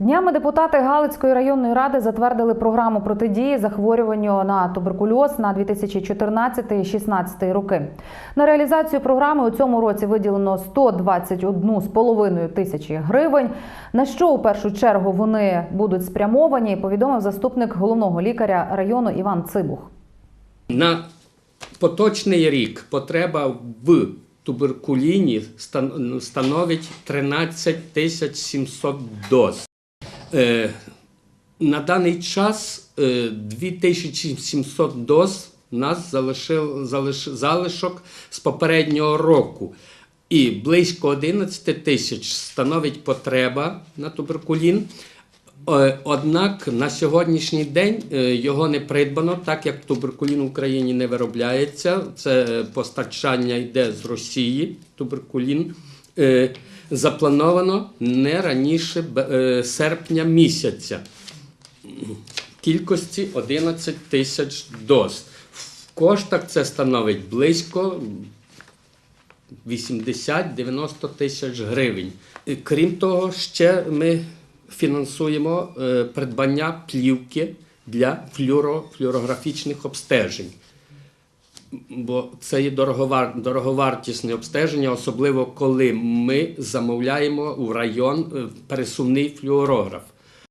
Днями депутати Галицької районної ради затвердили програму протидії захворюванню на туберкульоз на 2014-2016 роки. На реалізацію програми у цьому році виділено 121,5 тисячі гривень. На що у першу чергу вони будуть спрямовані, повідомив заступник головного лікаря району Іван Цибух. На поточний рік потреба в туберкуліні стан- становить 13 тисяч 700 доз. Е, на даний час е, 2700 доз у нас залишив, залиш, залишок з попереднього року. І близько 11 тисяч становить потреба на туберкулін. Е, Однак на сьогоднішній день е, його не придбано, так як туберкулін в Україні не виробляється. Це е, постачання йде з Росії. Туберкулін Е, заплановано не раніше е, серпня місяця. Кількості 11 тисяч доз. В коштах це становить близько 80-90 тисяч гривень. І, Крім того, ще ми фінансуємо е, придбання плівки для флюоро, флюорографічних обстежень. Бо це є дороговар, дороговартісне обстеження, особливо коли ми замовляємо у район е, пересувний флюорограф.